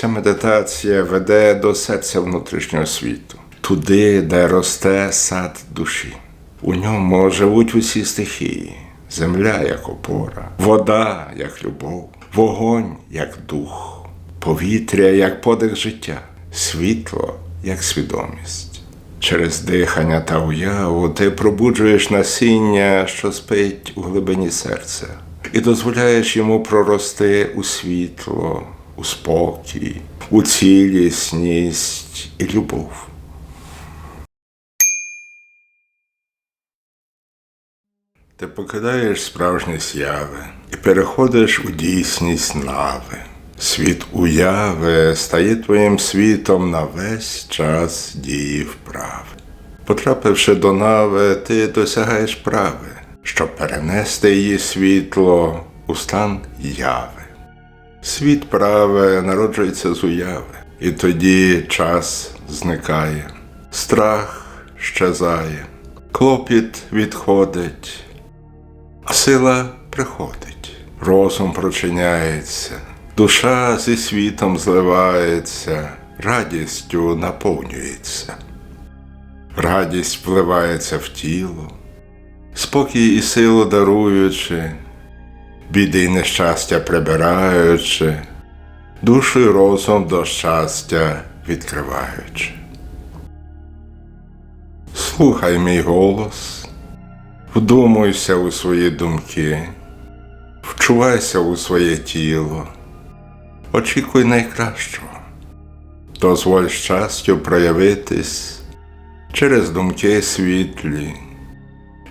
Ця медитація веде до серця внутрішнього світу, туди, де росте сад душі. У ньому живуть усі стихії, земля як опора, вода як любов, вогонь як дух, повітря як подих життя, світло як свідомість. Через дихання та уяву ти пробуджуєш насіння, що спить у глибині серця, і дозволяєш йому прорости у світло, у спокій, у цілісність і любов. Ти покидаєш справжні сяви і переходиш у дійсність нави. Світ уяви стає твоїм світом на весь час дії вправи. Потрапивши до нави, ти досягаєш прави, щоб перенести її світло у стан яви. Світ праве народжується з уяви, і тоді час зникає, страх щезає, клопіт відходить, сила приходить, розум прочиняється, душа зі світом зливається, радістю наповнюється. Радість впливається в тіло, спокій і силу даруючи, біди й нещастя прибираючи, душу й розум до щастя відкриваючи. Слухай мій голос, вдумуйся у свої думки, вчувайся у своє тіло, очікуй найкращого, дозволь щастю проявитись через думки світлі,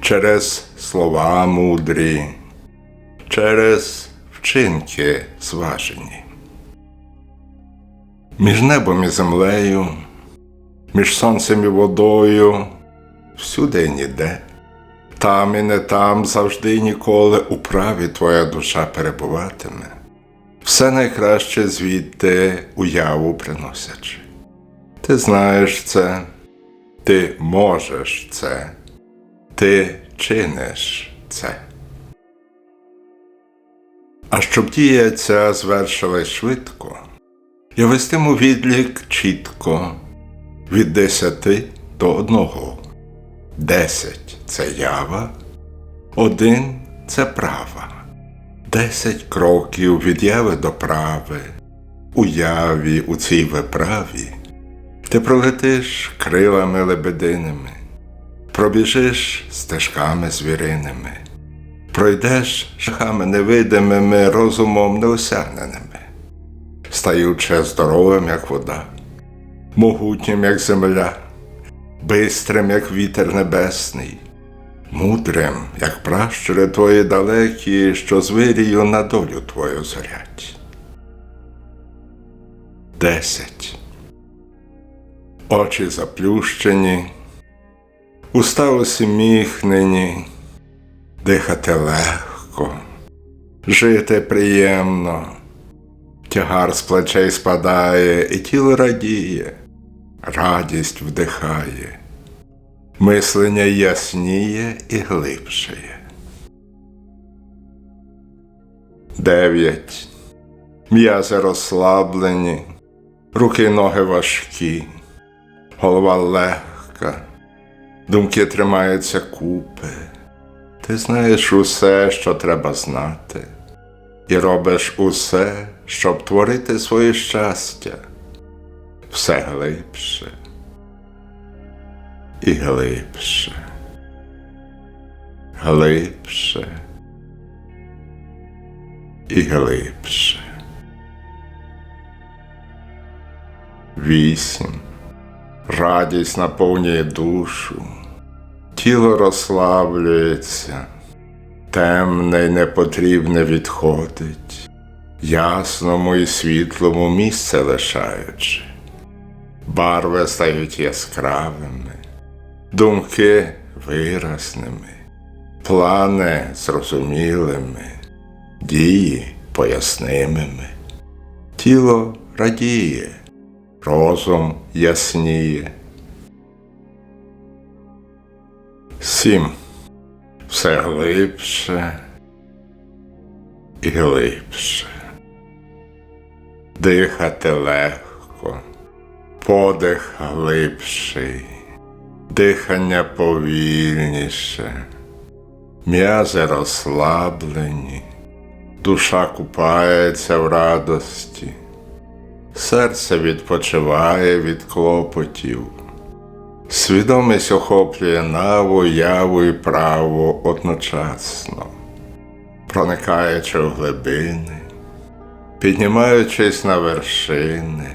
через слова мудрі, через вчинки зважені. Між небом і землею, між сонцем і водою, всюди і ніде, там і не там завжди і ніколи у праві твоя душа перебуватиме, все найкраще звідти уяву приносячи. Ти знаєш це, ти можеш це, ти чиниш це. А щоб дія ця звершилась швидко, я вестиму відлік чітко від десяти до одного. Десять це ява, один це права, десять кроків від яви до прави, уяві у цій виправі. Ти пролетиш крилами лебединими, пробіжиш стежками звіриними, пройдеш шляхами невидимими, розумом неосягненими, стаючи здоровим, як вода, могутнім, як земля, бистрим, як вітер небесний, мудрим, як пращури твої далекі, що з вирію на долю твою зорять. Десять очі заплющені, уста усміхнені, дихати легко, жити приємно, тягар з плечей спадає, і тіло радіє, радість вдихає, мислення ясніє і глибшає. Дев'ять. М'язи розслаблені, руки й ноги важкі голова легка, думки тримаються купи. Ти знаєш усе, що треба знати, і робиш усе, щоб творити своє щастя, все глибше. І глибше, глибше. І глибше. Вісім. Радість наповнює душу, тіло розслаблюється, темне й непотрібне відходить, ясному і світлому місце лишаючи, барви стають яскравими, думки виразними, плани зрозумілими, дії пояснимими, тіло радіє розум ясніє. Сім. Все глибше і глибше. дихати легко, подих глибший, дихання повільніше, м'язи розслаблені, душа купається в радості, серце відпочиває від клопотів. Свідомість охоплює наву, яву і праву одночасно, проникаючи в глибини, піднімаючись на вершини,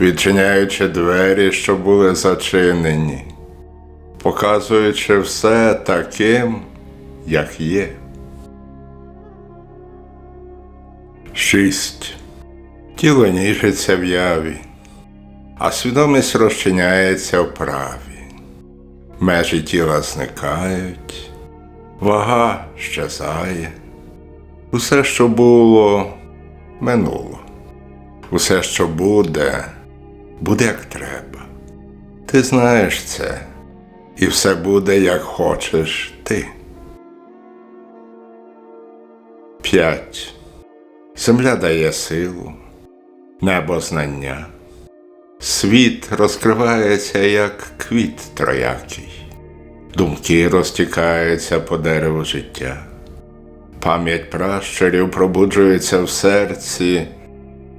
відчиняючи двері, що були зачинені, показуючи все таким, як є. Шість. Тіло ніжиться в яві а свідомість розчиняється в праві. Межі тіла зникають, вага щезає. Усе, що було, минуло. Усе, що буде, буде як треба. Ти знаєш це, і все буде, як хочеш ти. П'ять. Земля дає силу, небо знання. Світ розкривається, як квіт троякий, думки розтікаються по дереву життя, пам'ять пращурів пробуджується в серці,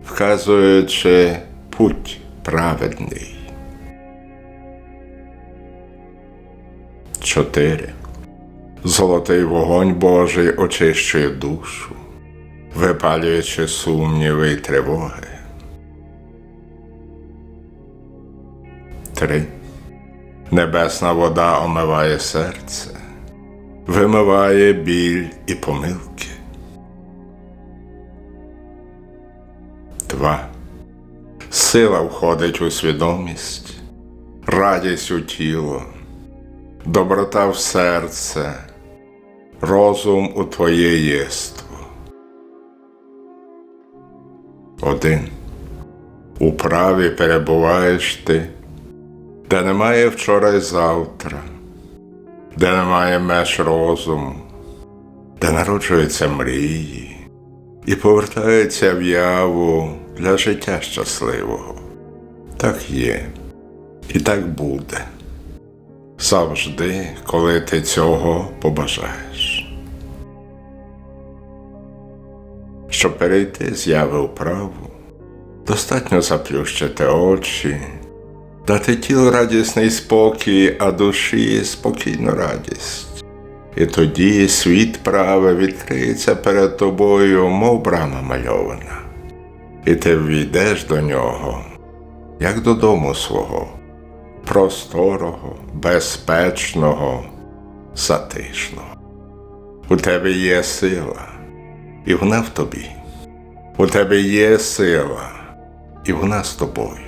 вказуючи путь праведний. Чотири. Золотий вогонь Божий очищує душу, випалюючи сумніви й тривоги. Три. Небесна вода омиває серце, вимиває біль і помилки. Два. Сила входить у свідомість, радість у тіло, доброта в серце, розум у твоє єство. Один. У праві перебуваєш ти де немає вчора і завтра, де немає меж розуму, де народжуються мрії і повертаються в яву для життя щасливого. Так є, і так буде. Завжди, коли ти цього побажаєш. Щоб перейти з яви в праву, достатньо заплющити очі дати тілу радісний спокій, а душі спокійну радість. І тоді світ праве відкриється перед тобою, мов брама мальована, і ти ввійдеш до нього, як додому свого, просторого, безпечного, затишного. У тебе є сила, і вона в тобі. У тебе є сила, і вона з тобою.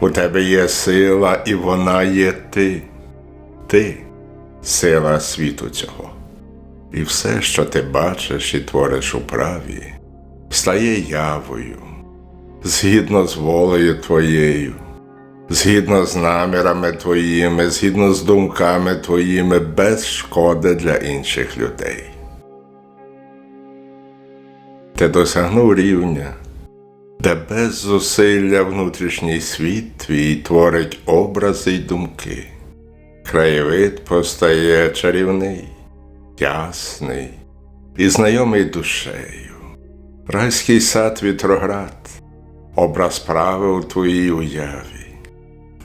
У тебе є сила, і вона є ти. Ти сила світу цього. І все, що ти бачиш і твориш у праві, стає явою, згідно з волею твоєю, згідно з намірами твоїми, згідно з думками твоїми, без шкоди для інших людей. Ти досягнув рівня де без зусилля внутрішній світ твій творить образи й думки. Краєвид постає чарівний, ясний і знайомий душею. Райський сад вітроград, образ прави у твоїй уяві.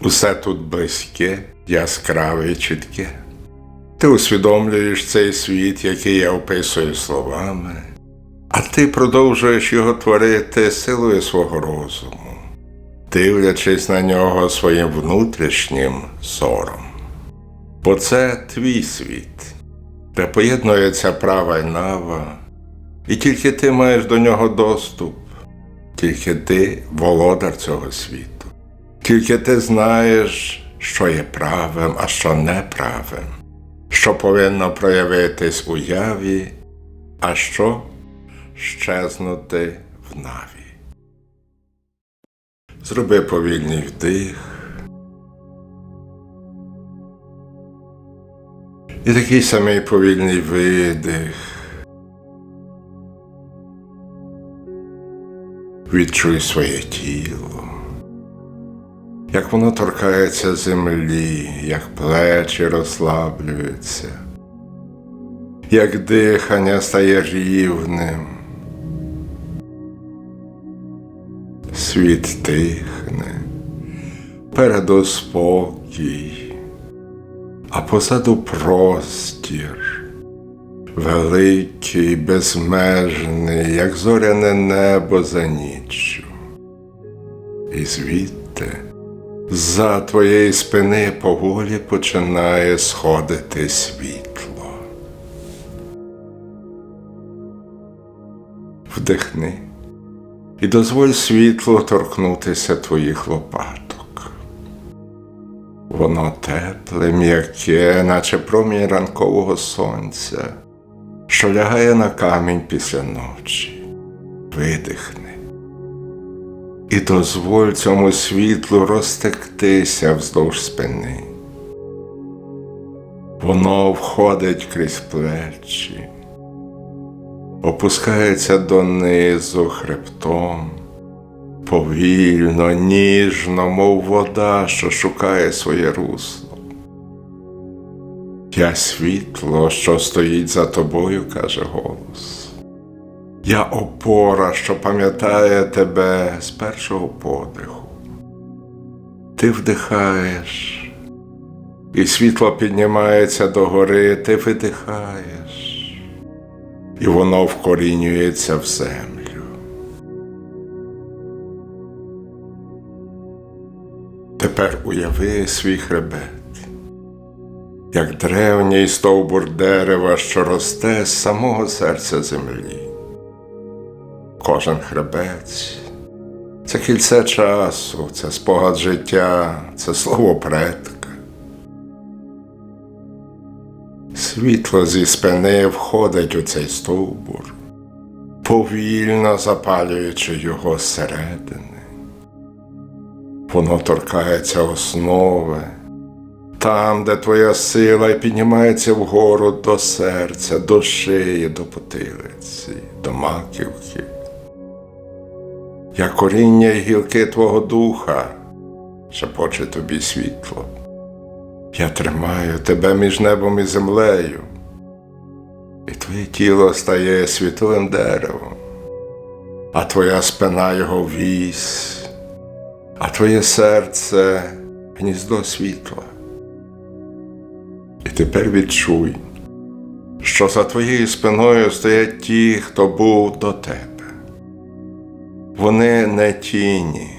Усе тут близьке, яскраве і чітке. Ти усвідомлюєш цей світ, який я описую словами, а ти продовжуєш його творити силою свого розуму, дивлячись на нього своїм внутрішнім зором. Бо це твій світ, де поєднується права й нава, і тільки ти маєш до нього доступ, тільки ти володар цього світу, тільки ти знаєш, що є правим, а що неправим, що повинно проявитись у яві, а що щезнути в наві. Зроби повільний вдих. І такий самий повільний видих. Відчуй своє тіло, як воно торкається землі, як плечі розслаблюються, як дихання стає рівним. Світ тихне, переду спокій, а позаду простір, великий, безмежний, як зоряне небо за ніччю. І звідти за твоєї спини поволі починає сходити світло. Вдихни і дозволь світлу торкнутися твоїх лопаток. Воно тепле, м'яке, наче промінь ранкового сонця, що лягає на камінь після ночі. Видихни. І дозволь цьому світлу розтектися вздовж спини. Воно входить крізь плечі, опускається донизу хребтом, повільно, ніжно, мов вода, що шукає своє русло. Я світло, що стоїть за тобою, каже голос. Я опора, що пам'ятає тебе з першого подиху. Ти вдихаєш, і світло піднімається догори, ти видихаєш, і воно вкорінюється в землю. Тепер уяви свій хребет, як древній стовбур дерева, що росте з самого серця землі. Кожен хребець це кільце часу, це спогад життя, це слово предка. Світло зі спини входить у цей стовбур, повільно запалюючи його зсередини. Воно торкається основи, там, де твоя сила піднімається вгору до серця, до шиї, до потилиці, до маківки. Як коріння й гілки твого духа, шепоче тобі світло. Я тримаю тебе між небом і землею, і твоє тіло стає світовим деревом, а твоя спина його вісь, а твоє серце гніздо світла. І тепер відчуй, що за твоєю спиною стоять ті, хто був до тебе. Вони не тіні,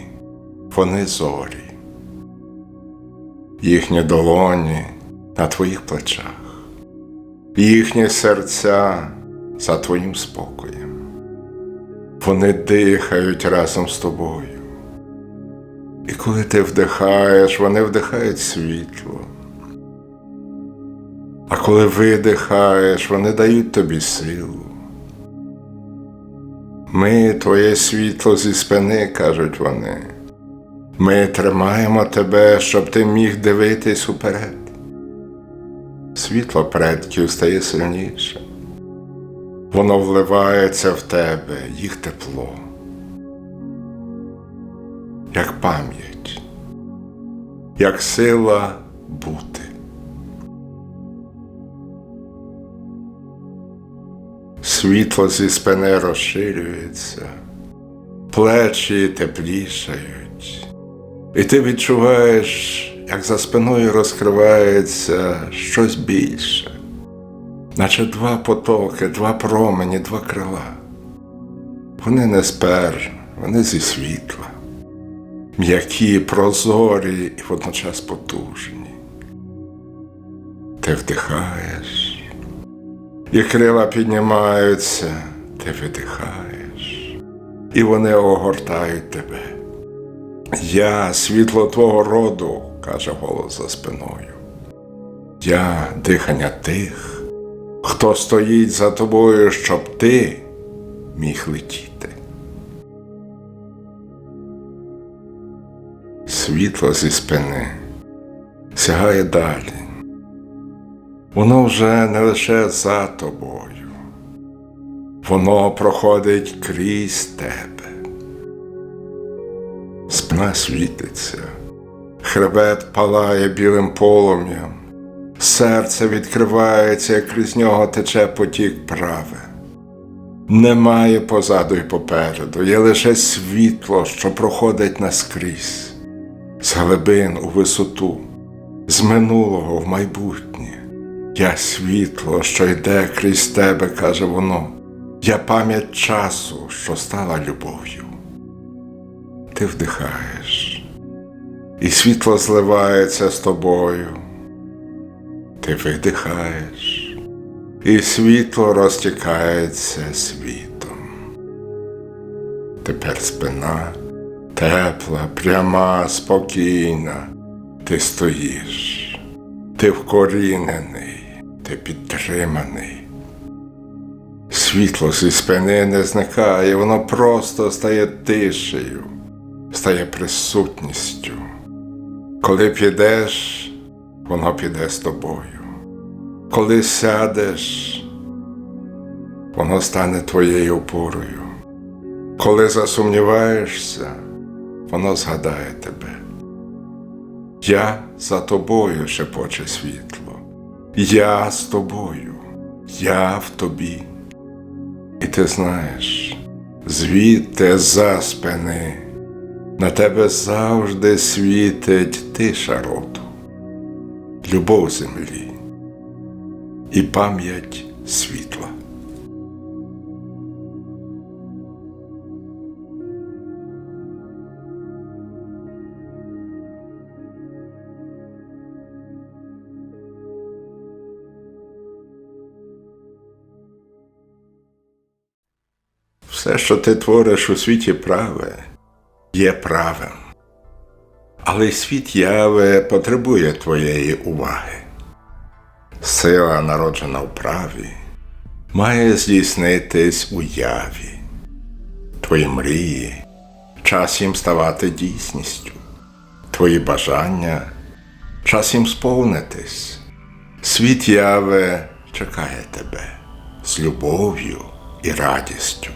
вони зорі. Їхні долоні на твоїх плечах, їхні серця за твоїм спокоєм. Вони дихають разом з тобою. І коли ти вдихаєш, вони вдихають світло. А коли видихаєш, вони дають тобі силу. Ми твоє світло зі спини, кажуть вони. Ми тримаємо тебе, щоб ти міг дивитись уперед. Світло предків стає сильніше. Воно вливається в тебе, їх тепло, як пам'ять, як сила бути. Світло зі спини розширюється, плечі теплішають, і ти відчуваєш, як за спиною розкривається щось більше, наче два потоки, два промені, два крила. Вони не спер, вони зі світла, м'які, прозорі і водночас потужні. Ти вдихаєш. І крила піднімаються, ти видихаєш, і вони огортають тебе. Я світло твого роду, каже голос за спиною. Я дихання тих, хто стоїть за тобою, щоб ти міг летіти. Світло зі спини сягає далі. Воно вже не лише за тобою, воно проходить крізь тебе, спина світиться, хребет палає білим полум'ям, серце відкривається, як крізь нього тече потік праве. Немає позаду й попереду, є лише світло, що проходить наскрізь, з глибин у висоту, з минулого в майбутнє. Я світло, що йде крізь тебе, каже воно. Я пам'ять часу, що стала любов'ю. Ти вдихаєш, і світло зливається з тобою. Ти видихаєш, і світло розтікається світом. Тепер спина тепла, пряма, спокійна. Ти стоїш, ти вкорінений, ти підтриманий. Світло зі спини не зникає, воно просто стає тишею, стає присутністю. Коли підеш, воно піде з тобою. Коли сядеш, воно стане твоєю опорою. Коли засумніваєшся, воно згадає тебе. Я за тобою шепоче світло. Я з тобою, я в тобі. І ти знаєш, звідти за спини на тебе завжди світить тиша роду, любов землі і пам'ять світла. Все, що ти твориш у світі праве, є правим. Але світ яви потребує твоєї уваги. Сила, народжена в праві, має здійснитись у яві. Твої мрії, час їм ставати дійсністю, твої бажання, час їм сповнитись. Світ яви чекає тебе з любов'ю і радістю.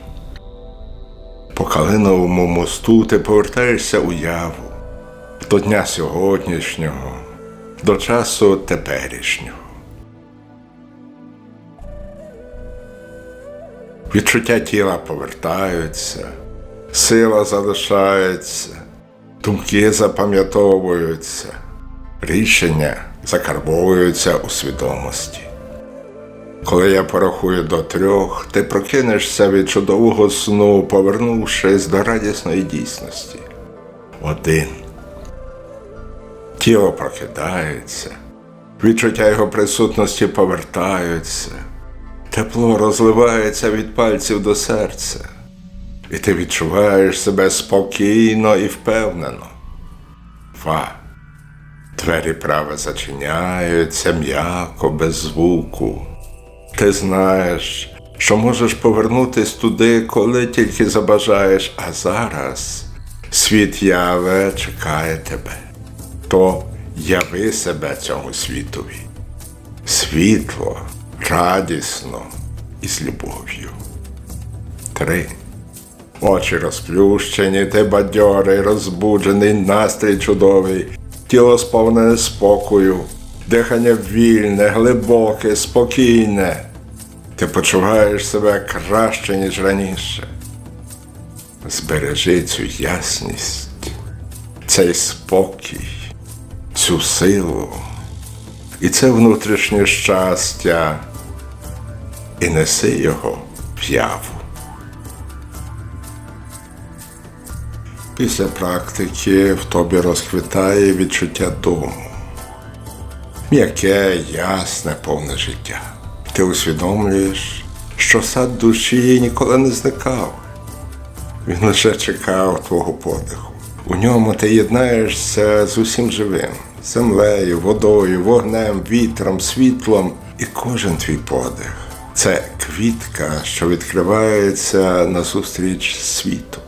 По Калиновому мосту ти повертаєшся у яву до дня сьогоднішнього, до часу теперішнього. Відчуття тіла повертаються, сила залишається, думки запам'ятовуються, рішення закарбовуються у свідомості. Коли я порахую до трьох, ти прокинешся від чудового сну, повернувшись до радісної дійсності. Один. Тіло прокидається, відчуття його присутності повертаються, тепло розливається від пальців до серця, і ти відчуваєш себе спокійно і впевнено. Два. Двері праве зачиняються м'яко, без звуку. Ти знаєш, що можеш повернутись туди, коли тільки забажаєш, а зараз світ яве чекає тебе. То яви себе цьому світові. Світло, радісно і з любов'ю. Три. Очі розплющені, ти бадьорий, розбуджений, настрій чудовий, тіло сповнене спокою, дихання вільне, глибоке, спокійне. Ти почуваєш себе краще, ніж раніше. Збережи цю ясність, цей спокій, цю силу і це внутрішнє щастя, і неси його в яву. Після практики в тобі розквітає відчуття дому. М'яке, ясне, повне життя. Ти усвідомлюєш, що сад душі ніколи не зникав. Він лише чекав твого подиху. У ньому ти єднаєшся з усім живим землею, водою, вогнем, вітром, світлом і кожен твій подих. Це квітка, що відкривається назустріч світу.